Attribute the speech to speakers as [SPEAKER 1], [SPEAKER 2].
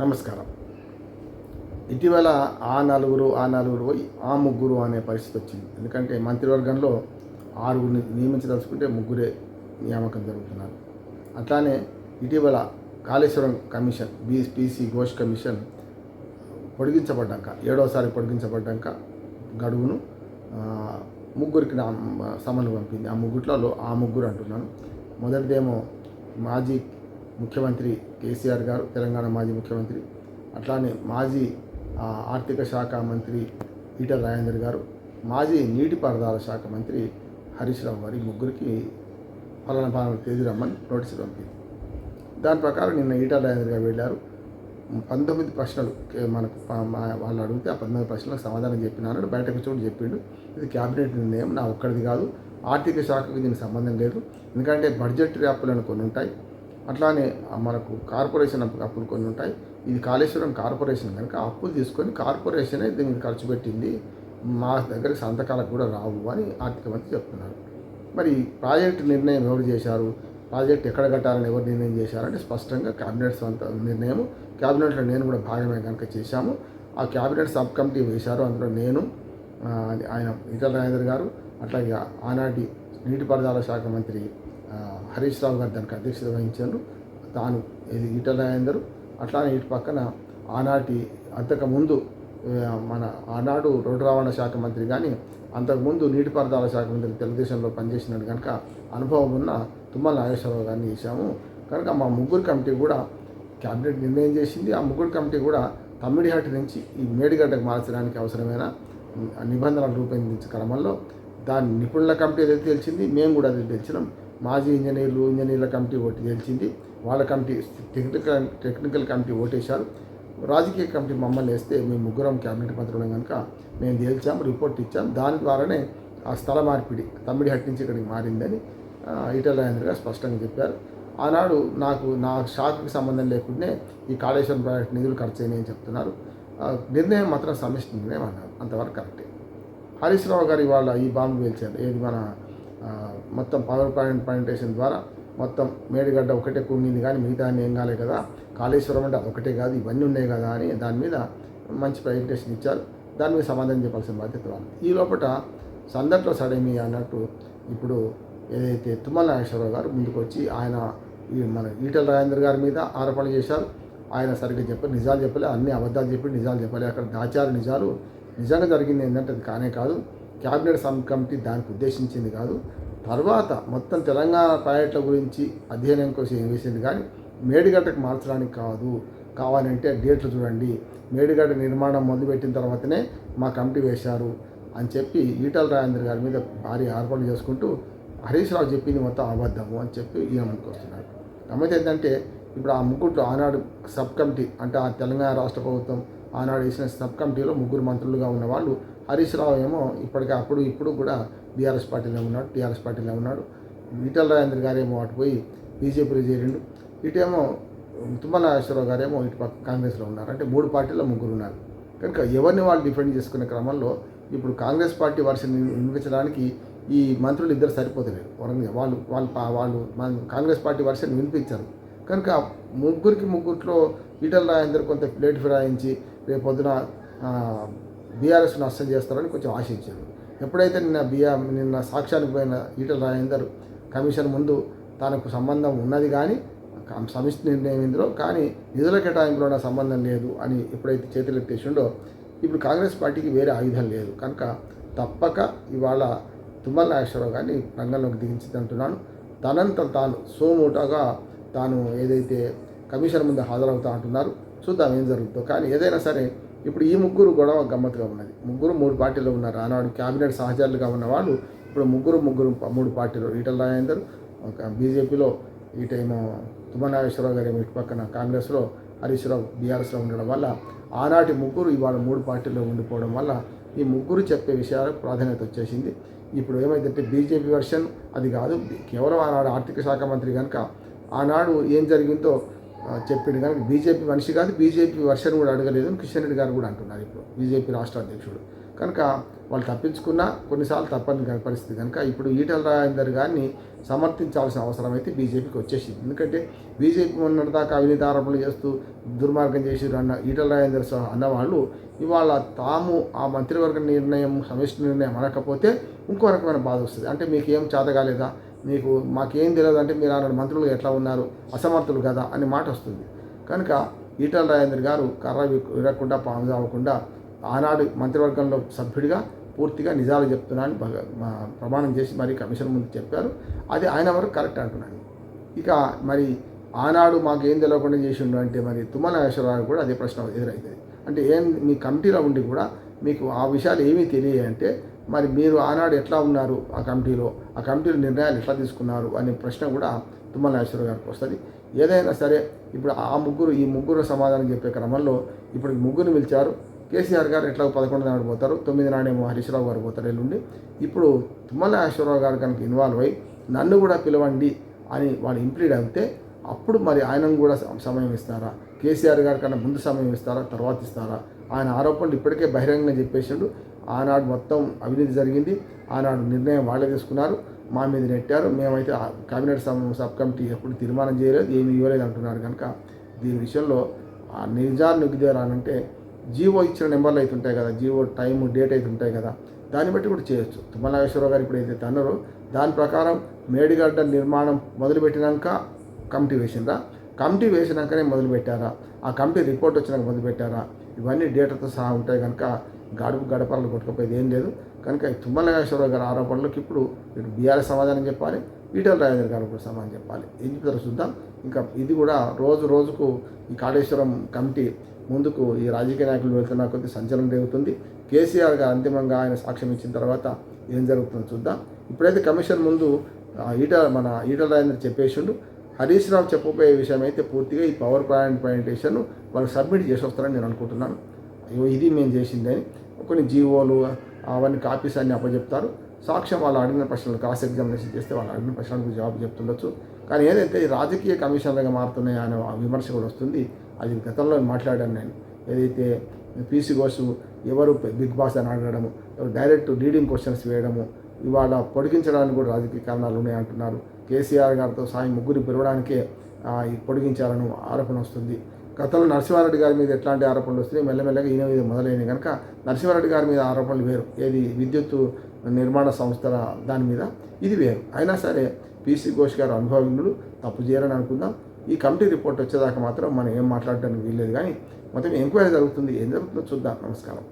[SPEAKER 1] నమస్కారం. ఇటీవల ఆ నలుగురు ఆ నలుగురు పోయి ఆ ముగ్గురు అనే పరిస్థితి వచ్చింది. ఎందుకంటే మంత్రివర్గంలో ఆరుగురిని నియమించదలుచుకుంటే ముగ్గురే నియామకం జరుగుతున్నారు. అట్లానే ఇటీవల Kaleshwaram commission BPC Ghosh commission పొడిగించబడ్డాక ఏడోసారి పొడిగించబడ్డాక గడువును ముగ్గురికి నా సమన్లు పంపింది. ఆ ముగ్గుట్లలో ఆ ముగ్గురు అంటున్నాను. మొదటిదేమో మాజీ ముఖ్యమంత్రి కేసీఆర్ గారు తెలంగాణ మాజీ ముఖ్యమంత్రి అట్లానే మాజీ ఆర్థిక శాఖ మంత్రి ఈటల రాజేందర్ గారు మాజీ నీటిపారుదల శాఖ మంత్రి హరీష్ రావు గారు ముగ్గురికి పలానా పలానా తేదీ రమ్మని నోటీసులు పంపింది. దాని ప్రకారం నిన్న ఈటల రాజేందర్ గారు వెళ్ళారు. పంతొమ్మిది ప్రశ్నలు మనకు వాళ్ళు అడిగితే ఆ పంతొమ్మిది ప్రశ్నలకు సమాధానం చెప్పినాను బయటకు చూడు చెప్పిండు. ఇది క్యాబినెట్ నిర్ణయం నా ఒక్కడిది కాదు. ఆర్థిక శాఖకు దీనికి సంబంధం లేదు. ఎందుకంటే బడ్జెట్ ర్యాప్లను కొన్ని ఉంటాయి. అట్లానే మనకు కార్పొరేషన్ అప్పులు కొన్ని ఉంటాయి. ఇది కాళేశ్వరం కార్పొరేషన్ కనుక అప్పులు తీసుకొని కార్పొరేషనే దీనికి ఖర్చు పెట్టింది. మా దగ్గరికి సంతకాలకు కూడా రావు అని ఆర్థిక మంత్రి చెప్తున్నారు. మరి ప్రాజెక్ట్ నిర్ణయం ఎవరు చేశారు? ప్రాజెక్ట్ ఎక్కడ కట్టాలని ఎవరు నిర్ణయం చేశారంటే స్పష్టంగా క్యాబినెట్ సొంత నిర్ణయం క్యాబినెట్లో నేను కూడా భాగమే కనుక చేశాము. ఆ క్యాబినెట్ సబ్ కమిటీ వేశారు. అందులో నేను ఆయన ఈటల రాజేందర్ గారు అట్లాగే ఆనాటి నీటిపారుదల శాఖ మంత్రి హరీష్ రావు గారు దానికి అధ్యక్షత వహించారు. తాను ఇది ఈటల రాజేందరు. అట్లానే ఇటు పక్కన ఆనాటి అంతకుముందు మన ఆనాడు రోడ్డు రవాణా శాఖ మంత్రి కానీ అంతకుముందు నీటిపారుదల శాఖ మంత్రి తెలుగుదేశంలో పనిచేసినాడు కనుక అనుభవం ఉన్న తుమ్మల నాగేశ్వరరావు గారిని చేశాము. కనుక మా ముగ్గురు కమిటీ కూడా క్యాబినెట్ నిర్ణయం చేసింది. ఆ ముగ్గురు కమిటీ కూడా తమ్మిడిహాటి నుంచి ఈ మేడిగడ్డకు మార్చడానికి అవసరమైన నిబంధనలు రూపొందించే క్రమంలో దాని నిపుణుల కమిటీ ఏదైతే తెలిసింది మేము కూడా అది తెలిసినాం. మాజీ ఇంజనీర్లు ఇంజనీర్ల కమిటీ ఓటు గెలిచింది. వాళ్ళ కమిటీ టెక్నికల్ టెక్నికల్ కమిటీ ఓటేశారు. రాజకీయ కమిటీ మమ్మల్ని వేస్తే మేము ముగ్గురం క్యాబినెట్ మంత్రులం కనుక మేము తేల్చాం రిపోర్ట్ ఇచ్చాం. దాని ద్వారానే ఆ స్థల మార్పిడి తమ్మిడిహట్టి నుంచి ఇక్కడికి మారిందని ఈటల రాజేంద్ర గారు స్పష్టంగా చెప్పారు. ఆనాడు నాకు నా షాక్కి సంబంధం లేకుండానే ఈ కాళేశ్వరం ప్రాజెక్ట్ నిధులు ఖర్చు అయినాయని చెప్తున్నారు. నిర్ణయం మాత్రం సమిష్టి నిర్ణయం అన్నారు. అంతవరకు కరెక్టే. హరీష్ రావు గారు ఇవాళ ఈ బాంబు పేల్చారు. ఏది మన మొత్తం పవర్ పాయింట్ పాయింటేషన్ ద్వారా మొత్తం మేడిగడ్డ ఒకటే కుంగింది కానీ మిగతా ఏం కాలే కదా. కాళేశ్వరం అంటే ఒకటే కాదు ఇవన్నీ ఉన్నాయి కదా అని దాని మీద మంచి ప్రజెంటేషన్ ఇచ్చారు. దాని మీద సమాధానం చెప్పాల్సిన బాధ్యత వాళ్ళు ఈ లోపల సందట్లో సడేమి అన్నట్టు ఇప్పుడు ఏదైతే తుమ్మల నాగేశ్వరరావు గారు ముందుకు వచ్చి ఆయన ఈ మన ఈటల రాజేంద్ర గారి మీద ఆరోపణలు చేశారు. ఆయన సరిగ్గా చెప్పి నిజాలు చెప్పలే అన్ని అబద్ధాలు చెప్పి నిజాలు చెప్పలే. అక్కడ దాచారు నిజాలు. నిజంగా జరిగింది ఏంటంటే అది కానే కాదు. క్యాబినెట్ సబ్ కమిటీ దానికి ఉద్దేశించింది కాదు. తర్వాత మొత్తం తెలంగాణ ప్రాజెక్టుల గురించి అధ్యయనం కోసం ఏం వేసింది కానీ మేడిగడ్డకు మార్చడానికి కాదు కావాలంటే డేట్లు చూడండి. మేడిగడ్డ నిర్మాణం మొదలుపెట్టిన తర్వాతనే మా కమిటీ వేశారు అని చెప్పి ఈటల రాజేంద్ర గారి మీద భారీ ఆరోపణలు చేసుకుంటూ హరీష్ రావు చెప్పింది మొత్తం అబద్ధము అని చెప్పి ఈయన ముందుకు గమ్మత్ ఏంటంటే ఇప్పుడు ఆ ముగ్గురు ఆనాడు సబ్ కమిటీ అంటే ఆ తెలంగాణ రాష్ట్ర ప్రభుత్వం ఆనాడు వేసిన సబ్ కమిటీలో ముగ్గురు మంత్రులుగా ఉన్న వాళ్ళు హరీష్ రావు ఏమో ఇప్పటికే అప్పుడు ఇప్పుడు కూడా బీఆర్ఎస్ పార్టీలో ఉన్నాడు టీఆర్ఎస్ పార్టీలో ఉన్నాడు. ఈటల రాజేంద్ర గారేమో అటు పోయి బీజేపీలో చేరిండు. ఇటేమో తుమ్మల నాగేశ్వరరావు గారేమో ఇటు పక్క కాంగ్రెస్లో ఉన్నారు. అంటే మూడు పార్టీల్లో ముగ్గురు ఉన్నారు. కనుక ఎవరిని వాళ్ళు డిఫెండ్ చేసుకునే క్రమంలో ఇప్పుడు కాంగ్రెస్ పార్టీ వారిని వినిపించడానికి ఈ మంత్రులు ఇద్దరు సరిపోతలేరు. వరంగల్ వాళ్ళు వాళ్ళు వాళ్ళు కాంగ్రెస్ పార్టీ వర్షన్ వినిపించారు కనుక ముగ్గురికి ముగ్గురిలో ఈటల రాజేందర్ కొంత ప్లేట్ ఫిరాయించి రేపు పొద్దున బీఆర్ఎస్ నష్టం చేస్తారని కొంచెం ఆశించారు. ఎప్పుడైతే నిన్న బిఆర్ నిన్న సాక్ష్యానికి పోయిన ఈటల రాజేందర్ కమిషన్ ముందు తనకు సంబంధం ఉన్నది కానీ సమిష్ సమిష్టి నిర్ణయం ఇందులో కానీ నిధుల కేటాయింపులో నా సంబంధం లేదు అని ఎప్పుడైతే చేతులు ఎత్తేసిండో ఇప్పుడు కాంగ్రెస్ పార్టీకి వేరే ఆయుధం లేదు. కనుక తప్పక ఇవాళ తుమ్మల నాగేశ్వరరావు గారిని రంగంలోకి దిగించిందంటున్నాను తనంత తాను సోమూటగా తాను ఏదైతే కమిషన్ ముందు హాజరవుతా అంటున్నారు. చూద్దాం ఏం జరుగుతుందో. కానీ ఏదైనా సరే ఇప్పుడు ఈ ముగ్గురు గొడవ గమ్మత్తుగా ఉన్నది. ముగ్గురు మూడు పార్టీలు ఉన్నారు. ఆనాడు క్యాబినెట్ సహచరులుగా ఉన్న వాళ్ళు ఇప్పుడు ముగ్గురు ముగ్గురు మూడు పార్టీలు. ఈటల రాజేందర్ ఒక బీజేపీలో ఇటేమో తుమ్మల నాగేశ్వరరావు గారు ఏమో ఇటు పక్కన కాంగ్రెస్లో హరీష్ రావు బీఆర్ఎస్లో ఉండడం వల్ల ఆనాటి ముగ్గురు ఇవాళ మూడు పార్టీల్లో ఉండిపోవడం వల్ల ఈ ముగ్గురు చెప్పే విషయాలకు ప్రాధాన్యత వచ్చేసింది. ఇప్పుడు ఏమైందంటే బీజేపీ వర్షన్ అది కాదు. కేవలం ఆనాడు ఆర్థిక శాఖ మంత్రి కనుక ఆనాడు ఏం జరిగిందో ఆ, కానీ కనుక బీజేపీ మనిషి కాదు బీజేపీ వర్షన్ కూడా అడగలేదు అని కిషన్ రెడ్డి గారు కూడా అంటున్నారు ఇప్పుడు బీజేపీ రాష్ట్ర అధ్యక్షుడు. కనుక వాళ్ళు తప్పించుకున్నా కొన్నిసార్లు తప్పని పరిస్థితి. కనుక ఇప్పుడు ఈటల రాజేందర్ గారిని సమర్థించాల్సిన అవసరం అయితే బీజేపీకి వచ్చేసింది. ఎందుకంటే బీజేపీ మొన్నటిదాకా అవినీతి ఆరోపణలు చేస్తూ దుర్మార్గం చేసిరు అన్న ఈటల రాజేందర్ సహా అన్నవాళ్ళు ఇవాళ తాము ఆ మంత్రివర్గ నిర్ణయం సమిష్టి నిర్ణయం అనకపోతే ఇంకో రకమైన బాధ వస్తుంది. అంటే మీకు ఏం చేతగాలేదా మీకు మాకేం తెలియదు అంటే మీరు ఆనాడు మంత్రులు ఎట్లా ఉన్నారు? అసమర్థులు కదా అనే మాట వస్తుంది. కనుక ఈటల రాజేంద్ర గారు కర్ర విరగకుండా పాము అవ్వకుండా ఆనాడు మంత్రివర్గంలో సభ్యుడిగా పూర్తిగా నిజాలు చెప్తున్నాను ప్రమాణం చేసి మరి కమిషన్ ముందు చెప్పారు. అది ఆయన వరకు కరెక్ట్ అంటున్నాను ఇక మరి ఆనాడు మాకు ఏం తెలియకుండా చేసిండు అంటే మరి తుమ్మల నాగేశ్వరరావు కూడా అదే ప్రశ్న ఎదురైతుంది అంటే ఏం మీ కమిటీలో ఉండి కూడా మీకు ఆ విషయాలు ఏమీ తెలియంటే మరి మీరు ఆనాడు ఎట్లా ఉన్నారు ఆ కమిటీలో? ఆ కమిటీలో నిర్ణయాలు ఎట్లా తీసుకున్నారు? అనే ప్రశ్న కూడా తుమ్మల నాగేశ్వరరావు గారికి వస్తుంది. ఏదైనా సరే ఇప్పుడు ఆ ముగ్గురు ఈ ముగ్గురు సమాధానం చెప్పే క్రమంలో ఇప్పుడు ఈ ముగ్గురు పిలిచారు. కేసీఆర్ గారు ఎట్లా పదకొండు నాడు పోతారు? తొమ్మిది నాడేమో హరీశ్రావు గారు పోతారు ఎల్లుండి. ఇప్పుడు తుమ్మల నాగేశ్వరరావు గారు కనుక ఇన్వాల్వ్ అయ్యి నన్ను కూడా పిలవండి అని వాళ్ళు ఇంప్లీడ్ అయితే అప్పుడు మరి ఆయనను కూడా సమయం ఇస్తారా? కేసీఆర్ గారి కన్నా ముందు సమయం ఇస్తారా? తర్వాత ఇస్తారా? ఆయన ఆరోపణలు ఇప్పటికే బహిరంగంగా చెప్పేసిండు. ఆనాడు మొత్తం అవినీతి జరిగింది. ఆనాడు నిర్ణయం వాళ్ళే తీసుకున్నారు. మా మీద నెట్టారు. మేమైతే కేబినెట్ సబ్ సబ్ కమిటీ ఎప్పుడు తీర్మానం చేయలేదు. ఏమీ ఇవ్వలేదు అంటున్నారు కనుక దీని విషయంలో ఆ నిజాన్ని నిగ్గుదేరాలంటే జీవో ఇచ్చిన నెంబర్లు అయితే ఉంటాయి కదా. జీవో టైం డేట్ అయితే ఉంటాయి కదా. దాన్ని బట్టి కూడా చేయొచ్చు. తుమ్మనాగేశ్వరరావు గారు ఇప్పుడు ఏదైతే అన్నారో దాని ప్రకారం మేడిగడ్డ నిర్మాణం మొదలుపెట్టినాక కమిటీ వేసిందా కమిటీ వేసినాకనే మొదలు పెట్టారా ఆ కమిటీ రిపోర్ట్ వచ్చినాక మొదలుపెట్టారా? ఇవన్నీ డేటాతో సహా ఉంటాయి కనుక గడుపు గడపలు కొట్టుకుపోయేది ఏం లేదు. కనుక ఈ తుమ్మల నాగేశ్వరరావు గారి ఆరోపణలకు ఇప్పుడు ఇటు బీఆర్ఎస్ సమాధానం చెప్పాలి ఈటల రాజేంద్ర గారు కూడా సమాధానం చెప్పాలి. ఏం చెప్తారో చూద్దాం. ఇంకా ఇది కూడా రోజు రోజుకు ఈ కాళేశ్వరం కమిటీ ముందుకు ఈ రాజకీయ నాయకులు వెళ్తున్న కొద్ది సంచలనం రేగుతుంది. కేసీఆర్ గారు అంతిమంగా ఆయన సాక్ష్యం ఇచ్చిన తర్వాత ఏం జరుగుతుందో చూద్దాం. ఇప్పుడైతే కమిషన్ ముందు ఈట మన ఈటల రాజేంద్ర చెప్పేసిండు. హరీష్ రావు చెప్పబోయే విషయం అయితే పూర్తిగా ఈ పవర్ పాయింట్ ప్రజెంటేషన్ వాళ్ళు సబ్మిట్ చేసి వస్తారని నేను అనుకుంటున్నాను. ఇది మేము చేసిందని కొన్ని జీవోలు అవన్నీ కాపీస్ అన్ని అప్పచెప్తారు. సాక్ష్యం వాళ్ళు అడిగిన ప్రశ్నలు క్రాస్ ఎగ్జామినేషన్ చేస్తే వాళ్ళు అడిగిన ప్రశ్నలకు జవాబు చెప్తుండొచ్చు. కానీ ఏదైతే రాజకీయ కమిషన్లుగా మారుతున్నాయి అనే విమర్శ కూడా వస్తుంది అది గతంలో మాట్లాడాను నేను. ఏదైతే పీసీ కోసం ఎవరు బిగ్ బాస్ అని అడగడము డైరెక్ట్ లీడింగ్ క్వశ్చన్స్ వేయడము ఇవాళ పొడిగించడానికి కూడా రాజకీయ కారణాలు ఉన్నాయి అంటున్నారు. కేసీఆర్ గారితో సాయం ముగ్గురు పిలవడానికే పొడిగించాలను ఈ పొడిగించాలని ఆరోపణ వస్తుంది. గతంలో నరసింహారెడ్డి గారి మీద ఎట్లాంటి ఆరోపణలు వస్తే మెల్లమెల్లగా ఈయన మీద మొదలైనవి. కనుక నరసింహారెడ్డి గారి మీద ఆరోపణలు వేరు. ఏది విద్యుత్ నిర్మాణ సంస్థల దాని మీద ఇది వేరు. అయినా సరే పీసీ ఘోష్ గారు అనుభవజ్ఞులు తప్పు చేయాలని అనుకుందాం. ఈ కమిటీ రిపోర్ట్ వచ్చేదాకా మాత్రం మనం ఏం మాట్లాడడానికి వీల్లేదు. కానీ మొత్తం ఎంక్వైరీ జరుగుతుంది. ఏం జరుగుతుందో చూద్దాం. నమస్కారం.